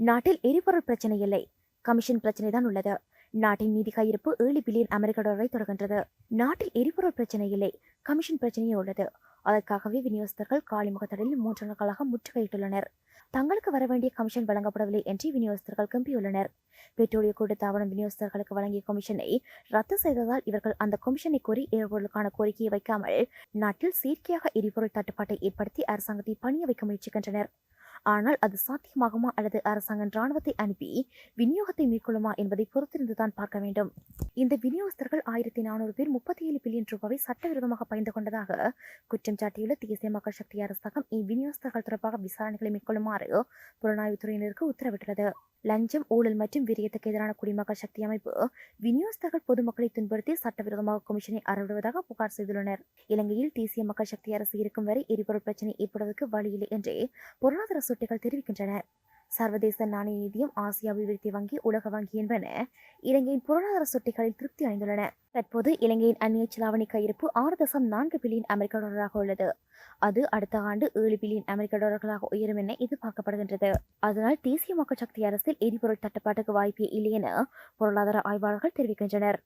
நாட்டில் எரிபொருள் பிரச்சனை இல்லை. கமிஷன் பிரச்சனை தான் உள்ளது. நாட்டின் நிதி கையிருப்பு ஏழு பில்லியன் அமெரிக்க டாலரை தொடர்கின்றது. நாட்டில் எரிபொருள் பிரச்சனை இல்லை. கமிஷன் பிரச்சனையே உள்ளது. அதற்காகவே விநியோகஸ்தர்கள் காலிமுகத்தடலில் மூன்று நாட்களாக முற்றுகையிட்டுள்ளனர். தங்களுக்கு வர வேண்டிய கமிஷன் வழங்கப்படவில்லை என்று விநியோகஸ்தர்கள் கம்பியுள்ளனர். பெட்ரோலிய கூட்டுத்தாபனம் விநியோகஸ்தர்களுக்கு வழங்கிய கமிஷனை ரத்து செய்ததால் இவர்கள் அந்த கமிஷனை கோரி எரிபொருளுக்கான கோரிக்கையை வைக்காமல் நாட்டில் செயற்கையாக எரிபொருள் தட்டுப்பாட்டை ஏற்படுத்தி அரசாங்கத்தை பணிய வைக்க முயற்சிக்கின்றனர். ஆனால் அது சாத்தியமாகுமா அல்லது அரசாங்கம் ராணுவத்தை அனுப்பி விநியோகத்தை மேற்கொள்ளுமா என்பதை பொறுத்திருந்துதான் பார்க்க வேண்டும். இந்த விநியோகஸ்தர்கள் ஆயிரத்தி நானூறு பேர் முப்பத்தி ஏழு பில்லியன் ரூபாவை சட்டவிரோதமாக பயந்து கொண்டதாக குற்றம் சாட்டியுள்ள தேசிய மக்கள் சக்தி அரசாங்கம் இவ்விநியோகஸ்தர்கள் தொடர்பாக விசாரணைகளை மேற்கொள்ளுமாறு புலனாய்வுத்துறையினருக்கு உத்தரவிட்டுள்ளது. லஞ்சம் ஊழல் மற்றும் விரியத்துக்கு எதிரான குடிமக்கள் சக்தி அமைப்பு விநியோகஸ்தர்கள் பொதுமக்களை துன்புறுத்தி சட்டவிரோதமாக கமிஷனை அறவிடுவதாக புகார் செய்துள்ளனர். இலங்கையில் தேசிய மக்கள் சக்தி அரசு இருக்கும் வரை எரிபொருள் பிரச்சினை ஏற்படுவதற்கு வழியில்லை என்றே பொருளாதார சுட்டிகள் தெரிவிக்கின்றன. சர்வதேச நாணய நிதியம் ஆசிய அபிவிருத்தி வங்கி உலக வங்கி என்பன இலங்கையின் பொருளாதார சுட்டிகளில் திருப்தி அடைந்துள்ளன. தற்போது இலங்கையின் அந்நிய செலாவணி கையிருப்பு ஆறு தசம் நான்கு பில்லியன் அமெரிக்க டாலராக உள்ளது. அது அடுத்த ஆண்டு ஏழு பில்லியன் அமெரிக்க டாலர்களாக உயரும் என எதிர்பார்க்கப்படுகின்றது. அதனால் தேசிய மக்கள் சக்தி அரசில் எரிபொருள் தட்டுப்பாட்டுக்கு வாய்ப்பே இல்லை என பொருளாதார ஆய்வாளர்கள் தெரிவிக்கின்றனர்.